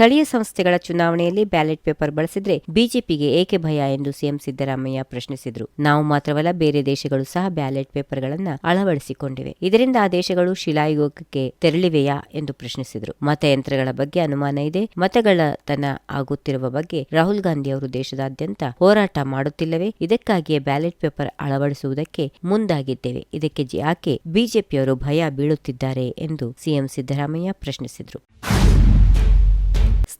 ಸ್ಥಳೀಯ ಸಂಸ್ಥೆಗಳ ಚುನಾವಣೆಯಲ್ಲಿ ಬ್ಯಾಲೆಟ್ ಪೇಪರ್ ಬಳಸಿದ್ರೆ ಬಿಜೆಪಿಗೆ ಏಕೆ ಭಯ ಎಂದು ಸಿಎಂ ಸಿದ್ದರಾಮಯ್ಯ ಪ್ರಶ್ನಿಸಿದರು. ನಾವು ಮಾತ್ರವಲ್ಲ, ಬೇರೆ ದೇಶಗಳು ಸಹ ಬ್ಯಾಲೆಟ್ ಪೇಪರ್ಗಳನ್ನ ಅಳವಡಿಸಿಕೊಂಡಿವೆ. ಇದರಿಂದ ಆ ದೇಶಗಳು ಶಿಲಾಯುಗಕ್ಕೆ ತೆರಳಿವೆಯಾ ಎಂದು ಪ್ರಶ್ನಿಸಿದರು. ಮತಯಂತ್ರಗಳ ಬಗ್ಗೆ ಅನುಮಾನ ಇದೆ. ಮತಗಳ ತನ ಆಗುತ್ತಿರುವ ಬಗ್ಗೆ ರಾಹುಲ್ ಗಾಂಧಿ ಅವರು ದೇಶದಾದ್ಯಂತ ಹೋರಾಟ ಮಾಡುತ್ತಿಲ್ಲವೇ? ಇದಕ್ಕಾಗಿಯೇ ಬ್ಯಾಲೆಟ್ ಪೇಪರ್ ಅಳವಡಿಸುವುದಕ್ಕೆ ಮುಂದಾಗಿದ್ದೇವೆ. ಇದಕ್ಕೆ ಯಾಕೆ ಬಿಜೆಪಿಯವರು ಭಯ ಬೀಳುತ್ತಿದ್ದಾರೆ ಎಂದು ಸಿಎಂ ಸಿದ್ದರಾಮಯ್ಯ ಪ್ರಶ್ನಿಸಿದರು.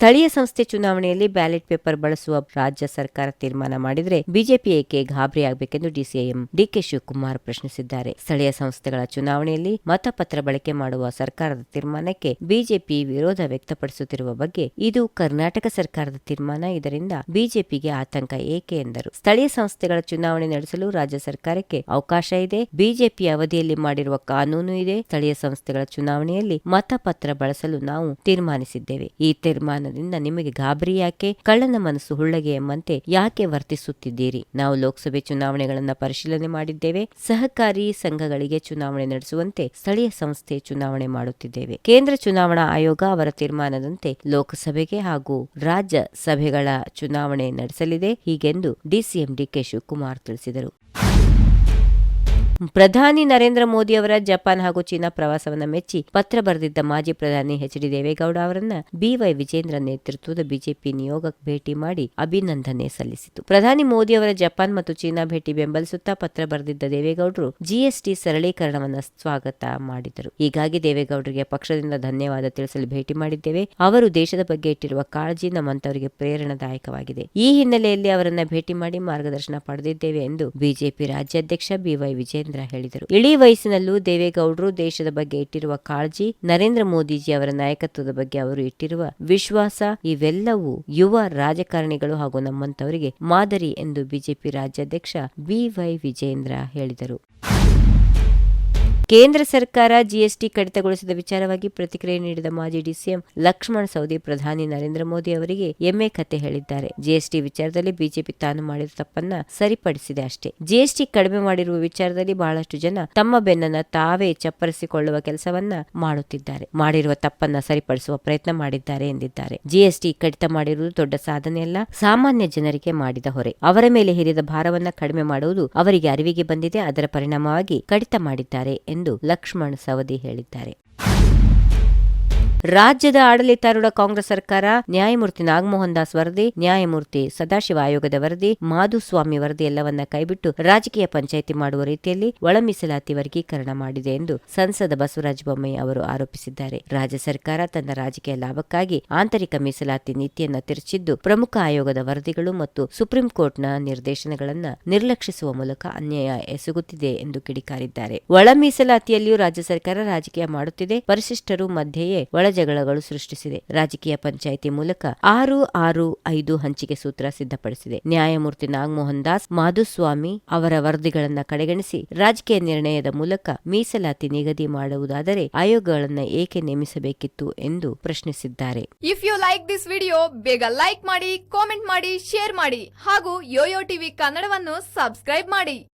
ಸ್ಥಳೀಯ ಸಂಸ್ಥೆ ಚುನಾವಣೆಯಲ್ಲಿ ಬ್ಯಾಲೆಟ್ ಪೇಪರ್ ಬಳಸುವ ರಾಜ್ಯ ಸರ್ಕಾರ ತೀರ್ಮಾನ ಮಾಡಿದರೆ ಬಿಜೆಪಿ ಏಕೆ ಗಾಬರಿಯಾಗಬೇಕೆಂದು ಡಿಸಿಎಂ ಡಿಕೆ ಶಿವಕುಮಾರ್ ಪ್ರಶ್ನಿಸಿದ್ದಾರೆ. ಸ್ಥಳೀಯ ಸಂಸ್ಥೆಗಳ ಚುನಾವಣೆಯಲ್ಲಿ ಮತಪತ್ರ ಬಳಕೆ ಮಾಡುವ ಸರ್ಕಾರದ ತೀರ್ಮಾನಕ್ಕೆ ಬಿಜೆಪಿ ವಿರೋಧ ವ್ಯಕ್ತಪಡಿಸುತ್ತಿರುವ ಬಗ್ಗೆ ಇದು ಕರ್ನಾಟಕ ಸರ್ಕಾರದ ತೀರ್ಮಾನ. ಇದರಿಂದ ಬಿಜೆಪಿಗೆ ಆತಂಕ ಏಕೆ ಎಂದರು. ಸ್ಥಳೀಯ ಸಂಸ್ಥೆಗಳ ಚುನಾವಣೆ ನಡೆಸಲು ರಾಜ್ಯ ಸರ್ಕಾರಕ್ಕೆ ಅವಕಾಶ ಇದೆ. ಬಿಜೆಪಿ ಅವಧಿಯಲ್ಲಿ ಮಾಡಿರುವ ಕಾನೂನು ಇದೆ. ಸ್ಥಳೀಯ ಸಂಸ್ಥೆಗಳ ಚುನಾವಣೆಯಲ್ಲಿ ಮತಪತ್ರ ಬಳಸಲು ನಾವು ತೀರ್ಮಾನಿಸಿದ್ದೇವೆ. ಈ ತೀರ್ಮಾನದಿಂದ ನಿಮಗೆ ಗಾಬರಿ ಯಾಕೆ? ಕಳ್ಳನ ಮನಸ್ಸು ಹುಳ್ಳಗೆ ಎಂಬಂತೆ ಯಾಕೆ ವರ್ತಿಸುತ್ತಿದ್ದೀರಿ? ನಾವು ಲೋಕಸಭೆ ಚುನಾವಣೆಗಳನ್ನು ಪರಿಶೀಲನೆ ಮಾಡಿದ್ದೇವೆ. ಸಹಕಾರಿ ಸಂಘಗಳಿಗೆ ಚುನಾವಣೆ ನಡೆಸುವಂತೆ ಸ್ಥಳೀಯ ಸಂಸ್ಥೆ ಚುನಾವಣೆ ಮಾಡುತ್ತಿದ್ದೇವೆ. ಕೇಂದ್ರ ಚುನಾವಣಾ ಆಯೋಗ ಅವರ ತೀರ್ಮಾನದಂತೆ ಲೋಕಸಭೆಗೆ ಹಾಗೂ ರಾಜ್ಯ ಸಭೆಗಳ ಚುನಾವಣೆ ನಡೆಸಲಿದೆ. ಹೀಗೆಂದು ಡಿಸಿಎಂ ಡಿಕೆ ಶಿವಕುಮಾರ್ ತಿಳಿಸಿದರು. ಪ್ರಧಾನಿ ನರೇಂದ್ರ ಮೋದಿ ಅವರ ಜಪಾನ್ ಹಾಗೂ ಚೀನಾ ಪ್ರವಾಸವನ್ನು ಮೆಚ್ಚಿ ಪತ್ರ ಬರೆದಿದ್ದ ಮಾಜಿ ಪ್ರಧಾನಿ ಎಚ್ ಡಿ ದೇವೇಗೌಡ ಅವರನ್ನ ಬಿವೈ ವಿಜೇಂದ್ರ ನೇತೃತ್ವದ ಬಿಜೆಪಿ ನಿಯೋಗ ಭೇಟಿ ಮಾಡಿ ಅಭಿನಂದನೆ ಸಲ್ಲಿಸಿತು. ಪ್ರಧಾನಿ ಮೋದಿ ಅವರ ಜಪಾನ್ ಮತ್ತು ಚೀನಾ ಭೇಟಿ ಬೆಂಬಲಿಸುತ್ತಾ ಪತ್ರ ಬರೆದಿದ್ದ ದೇವೇಗೌಡರು ಜಿಎಸ್ಟಿ ಸರಳೀಕರಣವನ್ನು ಸ್ವಾಗತ ಮಾಡಿದರು. ಹೀಗಾಗಿ ದೇವೇಗೌಡರಿಗೆ ಪಕ್ಷದಿಂದ ಧನ್ಯವಾದ ತಿಳಿಸಲು ಭೇಟಿ ಮಾಡಿದ್ದೇವೆ. ಅವರು ದೇಶದ ಬಗ್ಗೆ ಇಟ್ಟಿರುವ ಕಾಳಜಿ ನಮ್ಮಂತವರಿಗೆ ಪ್ರೇರಣಾದಾಯಕವಾಗಿದೆ. ಈ ಹಿನ್ನೆಲೆಯಲ್ಲಿ ಅವರನ್ನ ಭೇಟಿ ಮಾಡಿ ಮಾರ್ಗದರ್ಶನ ಪಡೆದಿದ್ದೇವೆ ಎಂದು ಬಿಜೆಪಿ ರಾಜ್ಯಾಧ್ಯಕ್ಷ ಬಿವೈ ವಿಜೇಂದ್ರ ಹೇಳಿದರು. ಇಳಿ ವಯಸ್ಸಿನಲ್ಲೂ ದೇವೇಗೌಡರು ದೇಶದ ಬಗ್ಗೆ ಇಟ್ಟಿರುವ ಕಾಳಜಿ, ನರೇಂದ್ರ ಮೋದಿಜಿ ಅವರ ನಾಯಕತ್ವದ ಬಗ್ಗೆ ಅವರು ಇಟ್ಟಿರುವ ವಿಶ್ವಾಸ, ಇವೆಲ್ಲವೂ ಯುವ ರಾಜಕಾರಣಿಗಳು ಹಾಗೂ ನಮ್ಮಂತವರಿಗೆ ಮಾದರಿ ಎಂದು ಬಿಜೆಪಿ ರಾಜ್ಯಾಧ್ಯಕ್ಷ ಬಿವೈ ವಿಜೇಂದ್ರ ಹೇಳಿದರು. ಕೇಂದ್ರ ಸರ್ಕಾರ ಜಿಎಸ್ಟಿ ಕಡಿತಗೊಳಿಸಿದ ವಿಚಾರವಾಗಿ ಪ್ರತಿಕ್ರಿಯೆ ನೀಡಿದ ಮಾಜಿ ಡಿಸಿಎಂ ಲಕ್ಷ್ಮಣ್ ಸೌದಿ ಪ್ರಧಾನಿ ನರೇಂದ್ರ ಮೋದಿ ಅವರಿಗೆ ಎಮ್ಮೆ ಕತೆ ಹೇಳಿದ್ದಾರೆ. ಜಿಎಸ್ಟಿ ವಿಚಾರದಲ್ಲಿ ಬಿಜೆಪಿ ತಾನು ಮಾಡಿದ ತಪ್ಪನ್ನ ಸರಿಪಡಿಸಿದೆ ಅಷ್ಟೇ. ಜಿಎಸ್ಟಿ ಕಡಿಮೆ ಮಾಡಿರುವ ವಿಚಾರದಲ್ಲಿ ಬಹಳಷ್ಟು ಜನ ತಮ್ಮ ಬೆನ್ನನ್ನ ತಾವೇ ಚಪ್ಪರಿಸಿಕೊಳ್ಳುವ ಕೆಲಸವನ್ನ ಮಾಡುತ್ತಿದ್ದಾರೆ. ಮಾಡಿರುವ ತಪ್ಪನ್ನ ಸರಿಪಡಿಸುವ ಪ್ರಯತ್ನ ಮಾಡಿದ್ದಾರೆ ಎಂದಿದ್ದಾರೆ. ಜಿಎಸ್ಟಿ ಕಡಿತ ಮಾಡಿರುವುದು ದೊಡ್ಡ ಸಾಧನೆಯಲ್ಲ ಸಾಮಾನ್ಯ ಜನರಿಗೆ ಮಾಡಿದ ಹೊರೆ. ಅವರ ಮೇಲೆ ಹೇರಿದ ಭಾರವನ್ನ ಕಡಿಮೆ ಮಾಡುವುದು ಅವರಿಗೆ ಅರಿವಿಗೆ ಬಂದಿದೆ, ಅದರ ಪರಿಣಾಮವಾಗಿ ಕಡಿತ ಮಾಡಿದ್ದಾರೆ ಎಂದು ಲಕ್ಷ್ಮಣ್ ಸವದಿ ಹೇಳಿದ್ದಾರೆ. ರಾಜ್ಯದ ಆಡಳಿತಾರೂಢ ಕಾಂಗ್ರೆಸ್ ಸರ್ಕಾರ, ನ್ಯಾಯಮೂರ್ತಿ ನಾಗಮೋಹನ್ ದಾಸ್ ವರದಿ, ನ್ಯಾಯಮೂರ್ತಿ ಸದಾಶಿವ ಆಯೋಗದ ವರದಿ, ಮಾಧುಸ್ವಾಮಿ ವರದಿ ಎಲ್ಲವನ್ನ ಕೈಬಿಟ್ಟು ರಾಜಕೀಯ ಪಂಚಾಯಿತಿ ಮಾಡುವ ರೀತಿಯಲ್ಲಿ ಒಳಮೀಸಲಾತಿ ವರ್ಗೀಕರಣ ಮಾಡಿದೆ ಎಂದು ಸಂಸದ ಬಸವರಾಜ ಬೊಮ್ಮಾಯಿ ಅವರು ಆರೋಪಿಸಿದ್ದಾರೆ. ರಾಜ್ಯ ಸರ್ಕಾರ ತನ್ನ ರಾಜಕೀಯ ಲಾಭಕ್ಕಾಗಿ ಆಂತರಿಕ ಮೀಸಲಾತಿ ನೀತಿಯನ್ನ ತಿರುಚಿದ್ದು, ಪ್ರಮುಖ ಆಯೋಗದ ವರದಿಗಳು ಮತ್ತು ಸುಪ್ರೀಂ ಕೋರ್ಟ್ನ ನಿರ್ದೇಶನಗಳನ್ನ ನಿರ್ಲಕ್ಷಿಸುವ ಮೂಲಕ ಅನ್ಯಾಯ ಎಸಗುತ್ತಿದೆ ಎಂದು ಕಿಡಿಕಾರಿದ್ದಾರೆ. ಒಳ ಮೀಸಲಾತಿಯಲ್ಲಿಯೂ ರಾಜ್ಯ ಸರ್ಕಾರ ರಾಜಕೀಯ ಮಾಡುತ್ತಿದೆ. ಪರಿಶಿಷ್ಟರು ಮಧ್ಯೆಯೇ ಒಳ ಜಗಳಗಳು ಸೃಷ್ಟಿಸಿದೆ. ರಾಜಕೀಯ ಪಂಚಾಯಿತಿ ಮೂಲಕ ಆರು ಆರು ಐದು ಹಂಚಿಕೆ ಸೂತ್ರ ಸಿದ್ಧಪಡಿಸಿದೆ. ನ್ಯಾಯಮೂರ್ತಿ ನಾಗಮೋಹನ್ ದಾಸ್, ಮಾಧುಸ್ವಾಮಿ ಅವರ ವರದಿಗಳನ್ನು ಕಡೆಗಣಿಸಿ ರಾಜಕೀಯ ನಿರ್ಣಯದ ಮೂಲಕ ಮೀಸಲಾತಿ ನಿಗದಿ ಮಾಡುವುದಾದರೆ ಆಯೋಗಗಳನ್ನು ಏಕೆ ನೇಮಿಸಬೇಕಿತ್ತು ಎಂದು ಪ್ರಶ್ನಿಸಿದ್ದಾರೆ. If you like this video ಬೇಗ ಲೈಕ್ ಮಾಡಿ ಕಾಮೆಂಟ್ ಮಾಡಿ ಶೇರ್ ಮಾಡಿ ಹಾಗೂ ಯೋಯೋ ಟಿವಿ ಕನ್ನಡವನ್ನು ಸಬ್ಸ್ಕ್ರೈಬ್ ಮಾಡಿ.